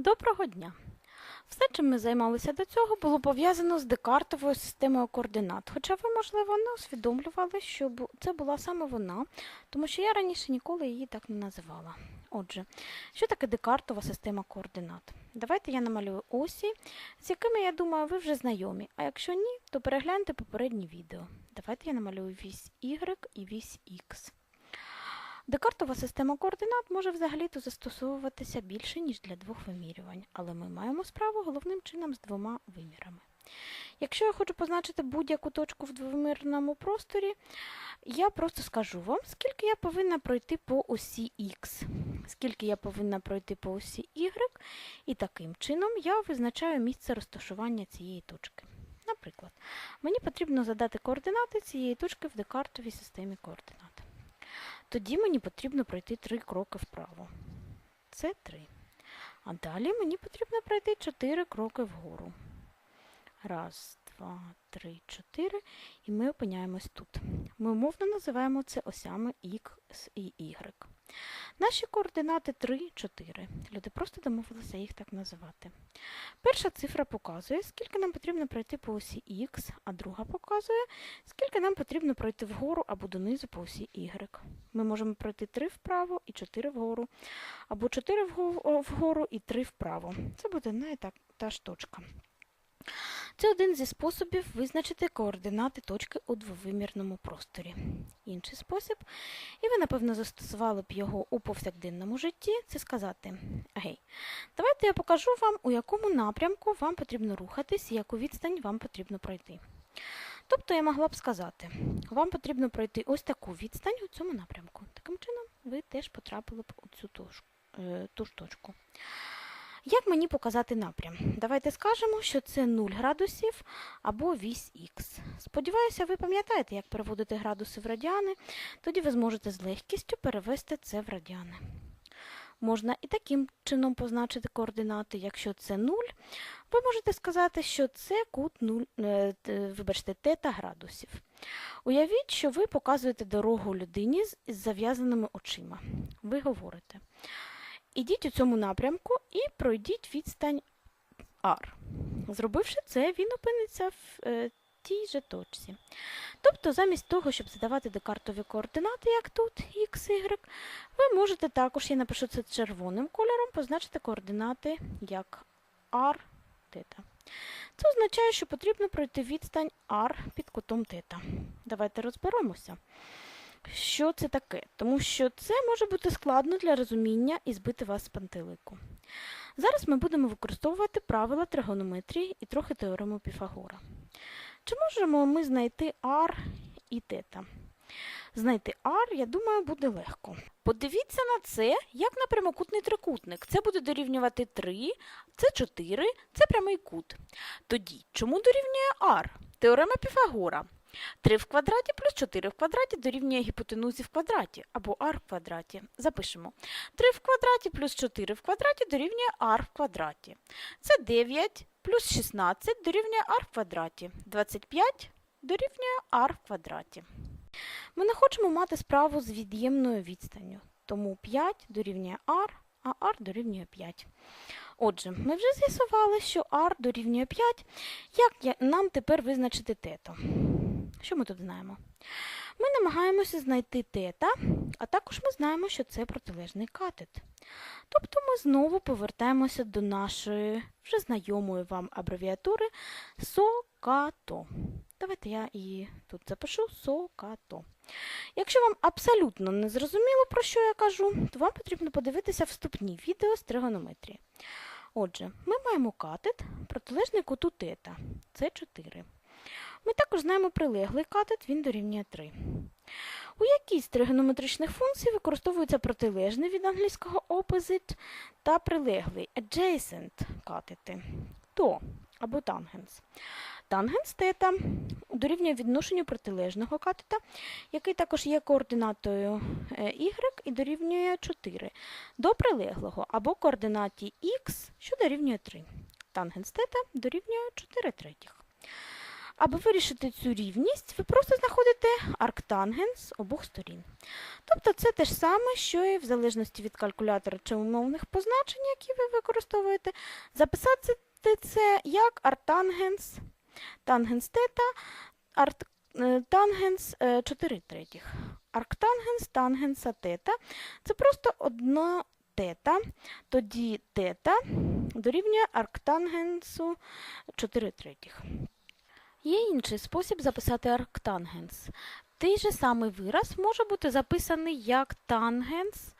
Доброго дня! Все, чим ми займалися до цього, було пов'язано з декартовою системою координат. Хоча ви, можливо, не усвідомлювали, що це була саме вона, тому що я раніше ніколи її так не називала. Отже, що таке декартова система координат? Давайте я намалюю осі, з якими, я думаю, ви вже знайомі. А якщо ні, то перегляньте попередні відео. Давайте я намалюю вісь Y і вісь X. Декартова система координат може взагалі-то застосовуватися більше, ніж для двох вимірювань, але ми маємо справу головним чином з двома вимірами. Якщо я хочу позначити будь-яку точку в двовимірному просторі, я просто скажу вам, скільки я повинна пройти по осі Х, скільки я повинна пройти по осі Y, і таким чином я визначаю місце розташування цієї точки. Наприклад, мені потрібно задати координати цієї точки в декартовій системі координат. Тоді мені потрібно пройти три кроки вправо. Це три. А далі мені потрібно пройти чотири кроки вгору. Раз, два, три, чотири. І ми опиняємось тут. Ми умовно називаємо це осями X і Y. Наші координати 3, 4. Люди просто домовилися їх так називати. Перша цифра показує, скільки нам потрібно пройти по осі X, а друга показує, скільки нам потрібно пройти вгору або донизу по осі Y. Ми можемо пройти 3 вправо і 4 вгору, або 4 вгору і 3 вправо. Це буде не та, та ж точка. Це один зі способів визначити координати точки у двовимірному просторі. Інший спосіб, і ви, напевно, застосували б його у повсякденному житті, це сказати: Гей, давайте я покажу вам, у якому напрямку вам потрібно рухатись і яку відстань вам потрібно пройти. Тобто я могла б сказати, вам потрібно пройти ось таку відстань у цьому напрямку. Таким чином, ви теж потрапили б у цю точку, е, ту ж точку. Як мені показати напрям? Давайте скажемо, що це 0 градусів або вісь Х. Сподіваюся, ви пам'ятаєте, як переводити градуси в радіани, тоді ви зможете з легкістю перевести це в радіани. Можна і таким чином позначити координати. Якщо це 0, ви можете сказати, що це кут 0, е, вибачте, тета градусів. Уявіть, що ви показуєте дорогу людині з зав'язаними очима. Ви говорите. Ідіть у цьому напрямку і пройдіть відстань R. Зробивши це, він опиниться в е, тій же точці. Тобто, замість того, щоб задавати декартові координати, як тут, x, y, ви можете також, я напишу це червоним кольором, позначити координати як r, тета. Це означає, що потрібно пройти відстань r під кутом тета. Давайте розберемося. Що це таке? Тому що це може бути складно для розуміння і збити вас з пантелику. Зараз ми будемо використовувати правила тригонометрії і трохи теорему Піфагора. Чи можемо ми знайти r і тета? Знайти r, я думаю, буде легко. Подивіться на це, як на прямокутний трикутник. Це буде дорівнювати 3, це 4, це прямий кут. Тоді, чому дорівнює r? Теорема Піфагора. 3 в квадраті плюс 4 в квадраті дорівнює гіпотенузі в квадраті або r в квадраті. Запишемо. 3 в квадраті плюс 4 в квадраті дорівнює r в квадраті. Це 9 плюс 16 дорівнює r в квадраті. 25 дорівнює r в квадраті. Ми не хочемо мати справу з від'ємною відстанню, тому 5 дорівнює r, а r дорівнює 5. Отже, ми вже з'ясували, що r дорівнює 5. Як нам тепер визначити тето? Що ми тут знаємо? Ми намагаємося знайти тета, а також ми знаємо, що це протилежний катет. Тобто ми знову повертаємося до нашої вже знайомої вам абревіатури СОКАТО. Давайте я її тут запишу СОКАТО. Якщо вам абсолютно не зрозуміло, про що я кажу, то вам потрібно подивитися вступні відео з тригонометрії. Отже, ми маємо катет, протилежний куту тета. Це 4. Ми також знаємо прилеглий катет, він дорівнює 3. У якій з тригонометричних функцій використовується протилежний від англійського opposite та прилеглий adjacent катети? То або тангенс. Тангенс тета дорівнює відношенню протилежного катета, який також є координатою е, y і дорівнює 4, до прилеглого або координаті x, що дорівнює 3. Тангенс тета дорівнює 4 третіх. Аби вирішити цю рівність, ви просто знаходите арктангенс обох сторін. Тобто це те ж саме, що і в залежності від калькулятора чи умовних позначень, які ви використовуєте, записати це як арктангенс, тангенс тета, арт, е, тангенс е, 4 третіх. Арктангенс тангенса тета це просто одно тета, тоді тета дорівнює арктангенсу 4 третіх. Є інший спосіб записати арктангенс. Той же самий вираз може бути записаний як тангенс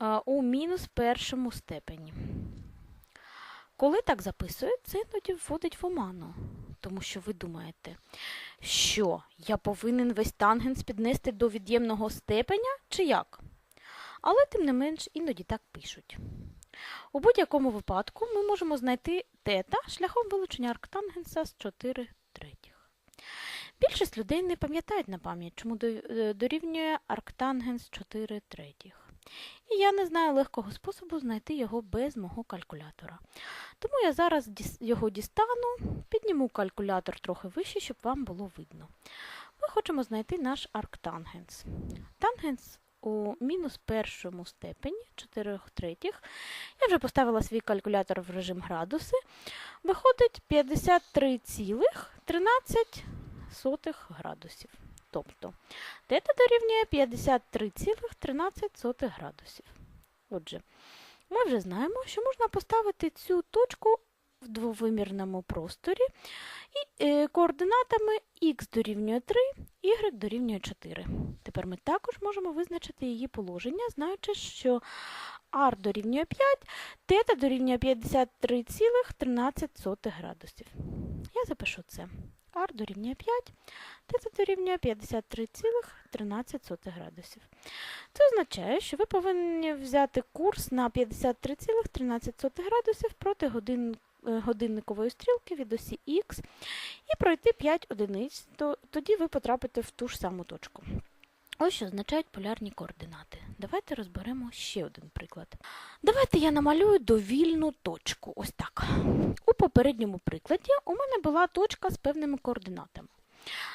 е, у мінус першому степені. Коли так записують, це іноді вводить в оману, тому що ви думаєте, що я повинен весь тангенс піднести до від'ємного степеня чи як? Але тим не менш іноді так пишуть. У будь-якому випадку ми можемо знайти тета шляхом вилучення арктангенса з 4 третіх. Більшість людей не пам'ятають на пам'ять, чому е, дорівнює арктангенс 4 третіх. І я не знаю легкого способу знайти його без мого калькулятора. Тому я зараз його дістану, підніму калькулятор трохи вище, щоб вам було видно. Ми хочемо знайти наш арктангенс. Тангенс у мінус першому степені 4 третіх. Я вже поставила свій калькулятор в режим градуси. Виходить 53,13 градусів. Тобто тета дорівнює 53,13 градусів. Отже, ми вже знаємо, що можна поставити цю точку в двовимірному просторі і е, координатами х дорівнює 3, y дорівнює 4. Тепер ми також можемо визначити її положення, знаючи, що r дорівнює 5, тета дорівнює 53,13 градусів. Я запишу це. r дорівнює 5, тета дорівнює 53,13 градусів. Це означає, що ви повинні взяти курс на 53,13 градусів проти годин, е, годинникової стрілки від осі Х і пройти 5 одиниць, то, тоді ви потрапите в ту ж саму точку. Ось що означають полярні координати. Давайте розберемо ще один приклад. Давайте я намалюю довільну точку. Ось так. У попередньому прикладі у мене була точка з певними координатами.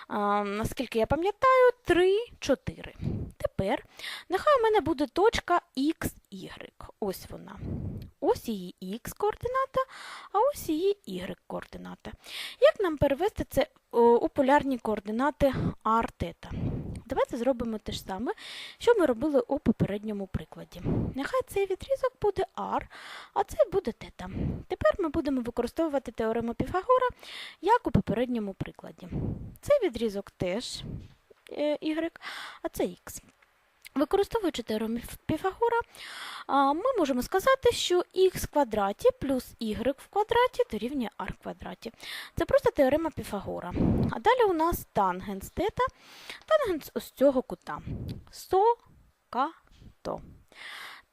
А, наскільки я пам'ятаю, 3, 4. Тепер нехай у мене буде точка XY. Ось вона. Ось її X координата, а ось її Y координата. Як нам перевести це о, у полярні координати r тета? Давайте зробимо те ж саме, що ми робили у попередньому прикладі. Нехай цей відрізок буде r, а цей буде тета. Тепер ми будемо використовувати теорему Піфагора, як у попередньому прикладі. Цей відрізок теж е, y, а це x. Використовуючи теорему Піфагора, ми можемо сказати, що х в квадраті плюс y в квадраті дорівнює r в квадраті. Це просто теорема Піфагора. А далі у нас тангенс тета, тангенс ось цього кута. Со, ка, то.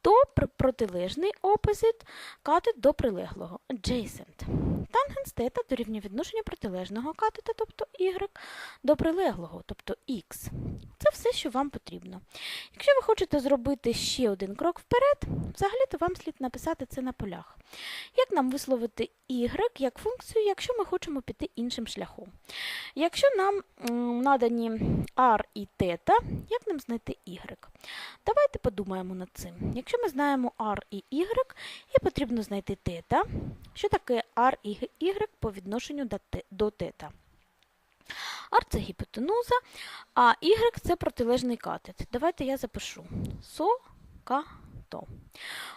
То протилежний опозит катет до прилеглого adjacent. Тангенс тета дорівнює відношенню протилежного катета, тобто y, до прилеглого, тобто x. Це все, що вам потрібно. Якщо ви хочете зробити ще один крок вперед, взагалі-то вам слід написати це на полях. Як нам висловити y як функцію, якщо ми хочемо піти іншим шляхом? Якщо нам надані r і θ, як нам знайти y? Давайте подумаємо над цим. Якщо ми знаємо r і y, і потрібно знайти θ, що таке r і y по відношенню до тета. R – це гіпотенуза, а Y – це протилежний катет. Давайте я запишу. Со, ка, то.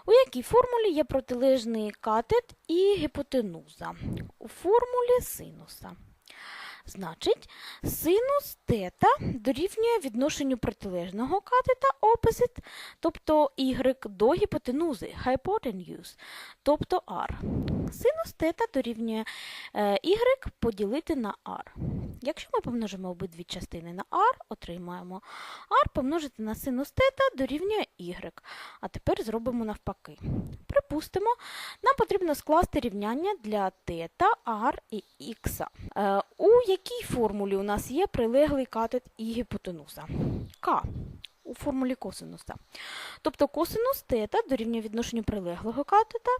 У якій формулі є протилежний катет і гіпотенуза? У формулі синуса. Значить, синус тета дорівнює відношенню протилежного катета opposite, тобто y до гіпотенузи hypotenuse, тобто r. Синус тета дорівнює е, y поділити на r. Якщо ми помножимо обидві частини на r, отримаємо r помножити на синус тета дорівнює y. А тепер зробимо навпаки. Припустимо, нам потрібно скласти рівняння для тета, r і x. Е, у якій формулі у нас є прилеглий катет і гіпотенуза? К. у формулі косинуса. Тобто косинус тета дорівнює відношенню прилеглого катета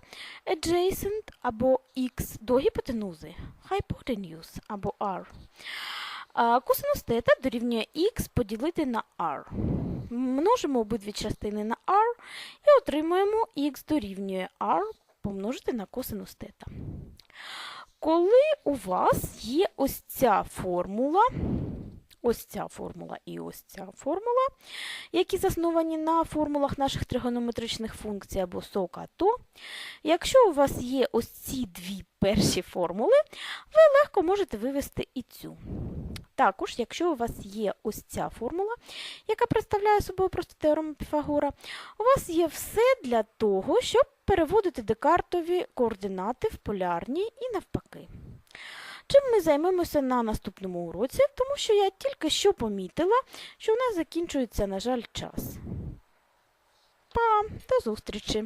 adjacent або x до гіпотенузи hypotenuse або r. Косинус тета дорівнює x поділити на r. Множимо обидві частини на r і отримуємо x дорівнює r помножити на косинус тета. Коли у вас є ось ця формула, ось ця формула і ось ця формула, які засновані на формулах наших тригонометричних функцій або сока, то якщо у вас є ось ці дві перші формули, ви легко можете вивести і цю. Також, якщо у вас є ось ця формула, яка представляє собою просто теорему Піфагора, у вас є все для того, щоб переводити декартові координати в полярні і навпаки. Чим ми займемося на наступному уроці, тому що я тільки що помітила, що в нас закінчується, на жаль, час. Па, до зустрічі!